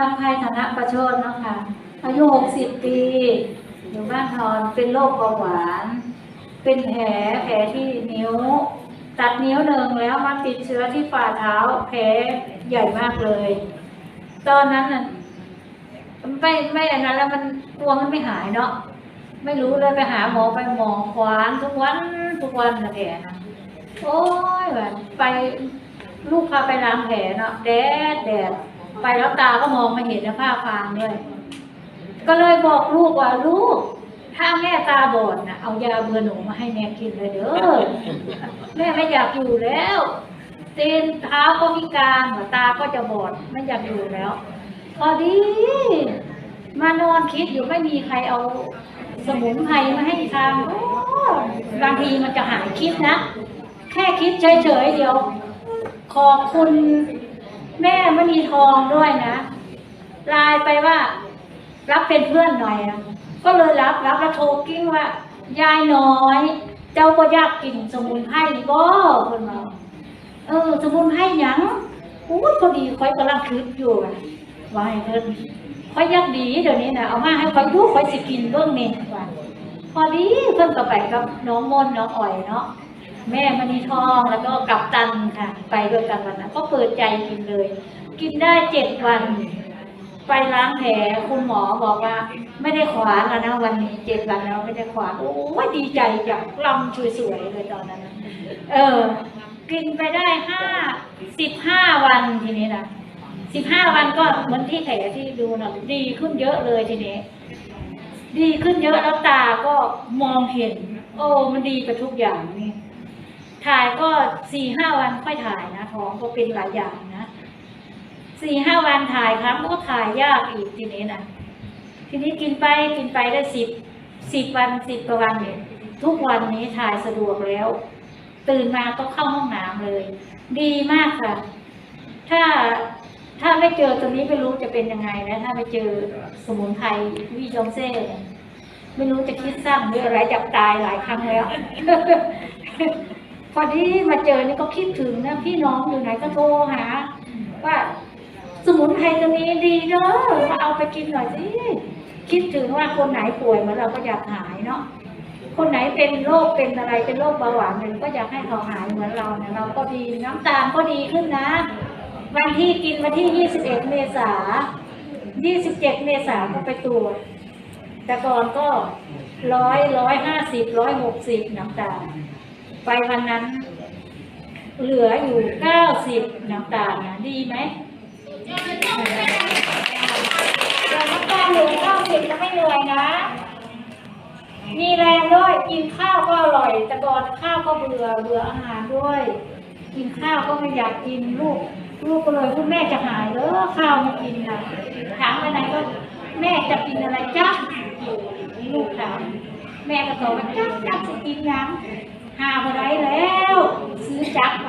ลำไพธนประโชดเนาะค่ะอายุ 60 ปีอยู่บ้านทอนเป็นโรคเบาหวาน เป็นแผลแผลที่นิ้ว ตัดนิ้วหนึ่งแล้วมาติดเชื้อที่ฝ่าเท้าแผลใหญ่มากเลย ตอนนั้นน่ะไม่ไม่อันนั้นแล้วมันกลัวมันไม่หายเนาะไม่รู้เลยไปหาหมอไปหมอขวานทุกวันทุกวันนะแผลนะโอ้ยแบบไปลูกพาไปล้างแผลเนาะแดดแดด ไปแล้วตาก็มองไม่เห็นนะผ้าฟางด้วย ก็เลยบอกลูกว่าลูก ถ้าแม่ตาบอดนะเอายาเบื่อหนูมาให้แม่กินเลยเด้อแม่ไม่อยากอยู่แล้วเตีนเท้าก็พิการหัวตาก็จะบอดไม่อยากอยู่แล้ว พอดี มานอนคิดอยู่ไม่มีใครเอาสมุนไพรมาให้ทานบางทีมันจะหายคิดนะ แค่คิดเฉยๆเดียว ขอบคุณ แม่มณีทองด้วยนะไลน์ไปว่า รับเป็นเพื่อนหน่อยอะก็เลยรับรับแล้วโทรกิ้งว่า ยายน้อย เจ้าก็อยากกินสมุนไพรบ่เพิ่นว่าเออ สมุนไพรหยังอู้ยพอดีคอยกำลังคิดอยู่อะว่าให้เพิ่นคอยอยากดีเดี๋ยวนี้นะเอามาให้คอยดูคอยสิกินเบิ่งนี่ว่าพอดีเพิ่นก็ไปกับน้องมนน้องอ่อยเนาะ แม่มณีทองแล้วก็กับตันค่ะ ไปด้วยกันวันนั้นก็เปิดใจกินเลย กินได้เจ็ดวัน ไปล้างแผลคุณหมอบอกว่า ไม่ได้ขวานแล้วนะวันนี้เจ็ดวันแล้วไม่ได้ขวานโอ้ยดีใจอยากลำสวยๆเลยตอนนั้น เออ กินไปได้ห้าสิบห้าวันทีนี้นะสิบห้าวันก็เหมือนที่แผลที่ดูนะดีขึ้นเยอะเลยทีนี้ ดีขึ้นเยอะแล้วตาก็มองเห็น โอ้มันดีไปทุกอย่างนี่ ถ่ายก็สี่ห้าวันค่อยถ่ายนะท้องก็เป็นหลายอย่างนะสี่ห้าวันถ่ายครั้งก็ถ่ายยากอีกทีนี้นะทีนี้กินไปกินไปได้สิบสิบวันสิบกว่าวันเนี่ยทุกวันนี้ถ่ายสะดวกแล้ว ตื่นมาก็เข้าห้องน้ำเลย ดีมากค่ะ ถ้าถ้าไม่เจอตรงนี้ไม่รู้จะเป็นยังไงนะถ้าไม่เจอสมุนไพรวิจองเซ่ไม่รู้จะคิดสั้นหรืออะไรจับตายหลายครั้งแล้ว พอดีมาเจอนี่ก็คิดถึงนะพี่น้องอยู่ไหนก็โทรหา ว่าสมุนไพรตัวนี้ดีเด้อมาเอาไปกินหน่อยสิคิดถึงว่าคนไหนป่วยเหมือนเราก็อยากหายเนาะคนไหนเป็นโรคเป็นอะไรเป็นโรคเบาหวานเนี่ยก็อยากให้เขาหายเหมือนเราเนี่ยเราก็ดีน้ำตาลก็ดีขึ้นนะ วันที่กินวันที่ 21 เมษา 27 เมษาก็ไปตรวจแต่ก่อนก็ร้อยร้อยห้าสิบร้อยหกสิบน้ำตาล ไปวันนั้น เหลืออยู่เก้าสิบน้ำตาลนะดีไหมหน้ำตาลเหลือเก้าสิบก็ไม่เหนื่อยนะ มีแรงด้วยกินข้าวก็อร่อย แต่ก่อนข้าวก็เบื่อเบื่ออาหารด้วย กินข้าวก็ไม่อยากกินลูกลูกก็เลยคุณแม่จะหายแล้วข้าวไม่กินนะถามไปไหนก็แม่จะกินอะไรจ้าลูกถามแม่ก็ตอบว่าจ้าจ้าจะกินยัง หาอะไรแล้ว ซื้อจัก